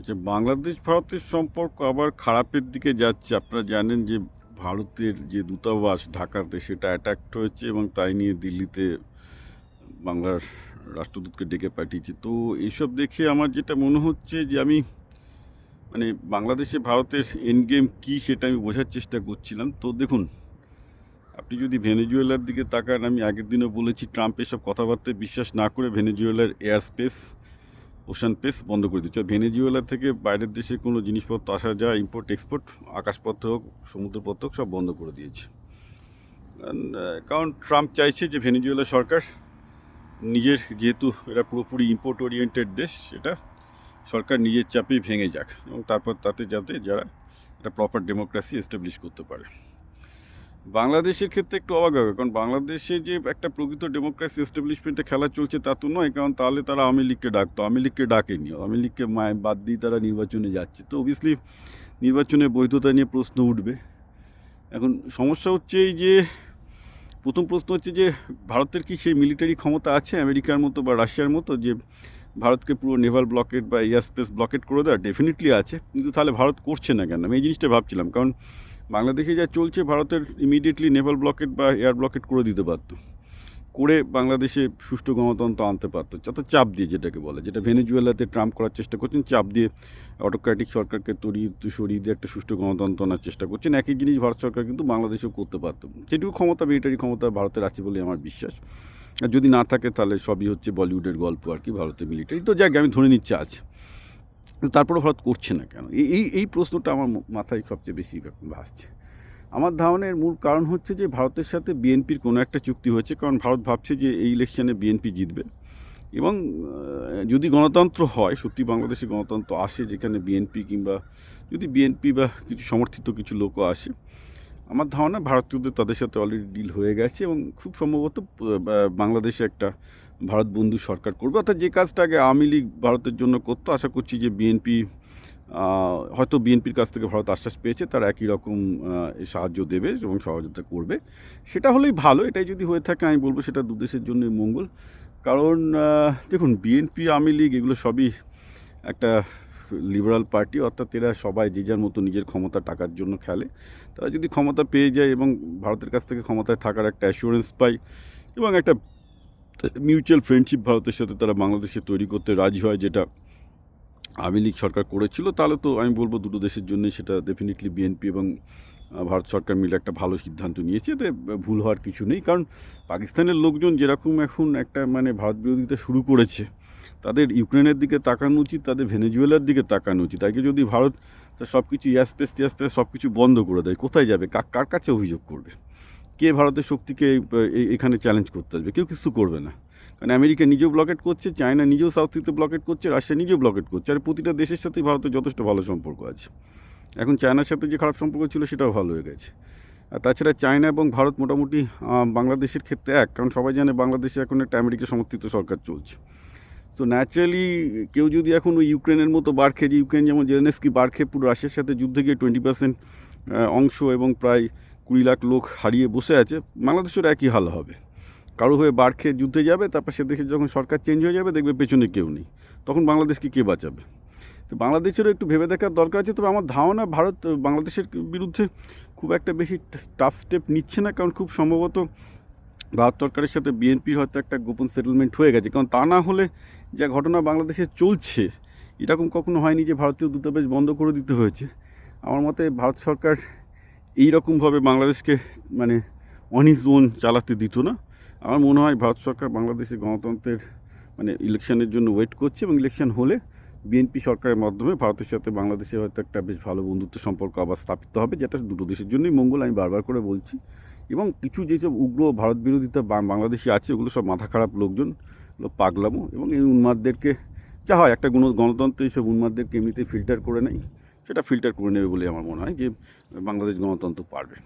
আচ্ছা বাংলাদেশ ভারতের সম্পর্ক আবার খারাপের দিকে যাচ্ছে। আপনারা জানেন যে ভারতের যে দূতাবাস ঢাকাতে সেটা অ্যাটাক্ট হয়েছে এবং তাই নিয়ে দিল্লিতে বাংলার রাষ্ট্রদূতকে ডেকে পাঠিয়েছে। তো এইসব দেখে আমার যেটা মনে হচ্ছে যে আমি মানে বাংলাদেশে ভারতের এন্ড গেম কী সেটা আমি বোঝার চেষ্টা করছিলাম। তো দেখুন, আপনি যদি ভেনেজুয়েলার দিকে তাকান, আমি আগের দিনও বলেছি, ট্রাম্প এসব কথাবার্তায় বিশ্বাস না করে ভেনেজুয়েলার এয়ার স্পেস ওশান পেস বন্ধ করে দিচ্ছে। ভেনেজুয়েলা থেকে বাইরের দেশে কোনো জিনিসপত্র আসা যাওয়া ইম্পোর্ট এক্সপোর্ট আকাশপথ হোক, সমুদ্রপথ হোক, সব বন্ধ করে দিয়েছে। কারণ ট্রাম্প চাইছে যে ভেনেজুয়েলা সরকার নিজের যেহেতু এরা পুরোপুরি ইম্পোর্ট ওরিয়েন্টেড দেশ, সেটা সরকার নিজের চাপেই ভেঙে যাক এবং তারপর তাতে যাতে যারা একটা প্রপার ডেমোক্রেসি এস্টাবলিশ করতে পারে। বাংলাদেশের ক্ষেত্রে একটু অবাক হবে, কারণ বাংলাদেশে যে একটা প্রকৃত ডেমোক্রেসি এস্টাবলিশমেন্টে খেলা চলছে তা তো নয়, কারণ তাহলে তারা আওয়ামী লীগকে ডাকতো, আওয়ামী লীগকে ডাকেনি, আওয়ামী লীগকে বাদ দিয়ে তারা নির্বাচনে যাচ্ছে। তো অবভিয়াসলি নির্বাচনের বৈধতা নিয়ে প্রশ্ন উঠবে। এখন সমস্যা হচ্ছে এই যে, প্রথম প্রশ্ন হচ্ছে যে, ভারতের কি সেই মিলিটারি ক্ষমতা আছে আমেরিকার মতো বা রাশিয়ার মতো যে ভারতকে পুরো নেভাল ব্লকেট বা এয়ার স্পেস ব্লকেট করে দেওয়া? ডেফিনেটলি আছে, কিন্তু তাহলে ভারত করছে না কেন? আমি এই জিনিসটা ভাবছিলাম, কারণ বাংলাদেশে যা চলছে, ভারতের ইমিডিয়েটলি নেভাল ব্লকেট বা এয়ার ব্লকেট করে দিতে পারতো। করে বাংলাদেশে সুষ্ঠু গণতন্ত্র আনতে পারতো। যত চাপ দিয়ে যেটাকে বলে, যেটা ভেনেজুয়েলাতে ট্রাম্প করার চেষ্টা করছেন, চাপ দিয়ে অটোক্রেটিক সরকারকে তড়িয়ে সরিয়ে দিয়ে একটা সুষ্ঠু গণতন্ত্র আনার চেষ্টা করছেন। একই জিনিস ভারত সরকার কিন্তু বাংলাদেশেও করতে পারতো। যেটুকু ক্ষমতা মিলিটারি ক্ষমতা ভারতের আছে বলে আমার বিশ্বাস। আর যদি না থাকে, তাহলে সবই হচ্ছে বলিউডের গল্প আর কি, ভারতের মিলিটারি তো যাক, আমি ধরে নিচ্ছে আছে কিন্তু তারপরে ভারত করছে না কেন? এই এই এই প্রশ্নটা আমার মাথায় সবচেয়ে বেশি ভাসছে। আমার ধারণের মূল কারণ হচ্ছে যে ভারতের সাথে বিএনপির কোনো একটা চুক্তি হয়েছে, কারণ ভারত ভাবছে যে এই ইলেকশনে বিএনপি জিতবে। এবং যদি গণতন্ত্র হয়, সত্যি বাংলাদেশে গণতন্ত্র আসে যেখানে বিএনপি কিংবা যদি বিএনপি বা কিছু সমর্থিত কিছু লোকও আসে আমার ধারণা ভারতীয়দের তাদের সাথে অলরেডি ডিল হয়ে গেছে এবং খুব সম্ভবত বাংলাদেশে একটা ভারত বন্ধু সরকার করবে। অর্থাৎ যে কাজটা আগে আওয়ামী লীগ ভারতের জন্য করতো, আশা করছি যে বিএনপি হয়তো বিএনপির কাছ থেকে ভারত আশ্বাস পেয়েছে, তারা একই রকম সাহায্য দেবে এবং সহযোগিতা করবে। সেটা হলেই ভালো, এটাই যদি হয়ে থাকে আমি বলব সেটা দু দেশের জন্যই মঙ্গল। কারণ দেখুন বিএনপি আওয়ামী লীগ, এগুলো সবই একটা লিবারাল পার্টি, অর্থাৎ এরা সবাই যে যার মতো নিজের ক্ষমতা টাকার জন্য খেলে। তারা যদি ক্ষমতা পেয়ে যায় এবং ভারতের কাছ থেকে ক্ষমতায় থাকার একটা অ্যাসুরেন্স পায় এবং একটা মিউচুয়াল ফ্রেন্ডশিপ ভারতের সাথে তারা বাংলাদেশে তৈরি করতে রাজি হয়, যেটা আওয়ামী লীগ সরকার করেছিল, তাহলে তো আমি বলব দুটো দেশের জন্যই সেটা ডেফিনেটলি বিএনপি এবং ভারত সরকার মিলে একটা ভালো সিদ্ধান্ত নিয়েছে। এতে ভুল হওয়ার কিছু নেই, কারণ পাকিস্তানের লোকজন যেরকম এখন একটা মানে ভারত বিরোধিতা শুরু করেছে তাদের ইউক্রেনের দিকে তাকানো উচিত, তাদের ভেনেজুয়েলার দিকে তাকানো উচিত। তাকে যদি ভারত সব কিছু ইয়াসপেস টিয়াসপেস সব কিছু বন্ধ করে দেয়, কোথায় যাবে? কার কাছে অভিযোগ করবে? কে ভারতের শক্তিকে এখানে চ্যালেঞ্জ করতে আসবে? কেউ কিছু করবে না। কারণ আমেরিকা নিজেও ব্লকেট করছে, চায়না নিজেও সাউথ সিতে ব্লকেট করছে, রাশিয়া নিজেও ব্লকেট করছে। আর প্রতিটা দেশের সাথেই ভারতের যথেষ্ট ভালো সম্পর্ক আছে। এখন চায়নার সাথে যে খারাপ সম্পর্ক ছিল, সেটাও ভালো হয়ে গেছে। আর তাছাড়া চায়না এবং ভারত মোটামুটি বাংলাদেশের ক্ষেত্রে এক। কারণ সবাই জানে বাংলাদেশে এখন একটা আমেরিকা সমর্থিত সরকার চলছে। তো ন্যাচারালি কেউ যদি এখন ওই ইউক্রেনের মতো বার খেয়ে ইউক্রেন যেমন জেলেনস্কি বার খেয়ে পুরো রাশিয়ার সাথে যুদ্ধে গিয়ে টোয়েন্টি পার্সেন্ট অংশ এবং প্রায় কুড়ি লাখ লোক হারিয়ে বসে আছে, বাংলাদেশের একই হাল হবে। কারও হয়ে বার খেয়ে যুদ্ধে যাবে, তারপর সে দেশে যখন সরকার চেঞ্জ হয়ে যাবে, দেখবে পেছনে কেউ নেই। তখন বাংলাদেশকে কে বাঁচাবে? তো বাংলাদেশেরও একটু ভেবে দেখার দরকার আছে, তবে আমার ধারণা ভারত, বাংলাদেশের বিরুদ্ধে খুব একটা বেশি টাফ স্টেপ নিচ্ছে না, কারণ খুব সম্ভবত ভারত সরকারের সাথে বিএনপির হয়তো একটা গোপন সেটেলমেন্ট হয়ে গেছে। কারণ তা না হলে যা ঘটনা বাংলাদেশে চলছে, এরকম কখনো হয়নি যে ভারতীয় দূতাবাস বন্ধ করে দিতে হয়েছে। আমার মতে ভারত সরকার এই রকমভাবে বাংলাদেশকে মানে অনিস জোন চালাতে দিত না। আমার মনে হয় ভারত সরকার বাংলাদেশে গণতন্ত্রের মানে ইলেকশনের জন্য ওয়েট করছে এবং ইলেকশন হলে বিএনপি সরকারের মাধ্যমে ভারতের সাথে বাংলাদেশে হয়তো একটা বেশ ভালো বন্ধুত্ব সম্পর্ক আবার স্থাপিত হবে, যেটা দুটো দেশের জন্যই মঙ্গল আমি বারবার করে বলছি। এবং কিছু যেসব উগ্র ভারত বিরোধিতা বাংলাদেশি আছে ওগুলো সব মাথা খারাপ লোকজন পাগলামো। এবং এই উন্মাদদেরকে যা হয়, একটা গুণ গণতন্ত্র এইসব উন্মাদদেরকে এমনিতেই ফিল্টার করে নেয়। সেটা ফিল্টার করে নেবে বলে আমার মনে হয় যে বাংলাদেশ গণতন্ত্র পারবে।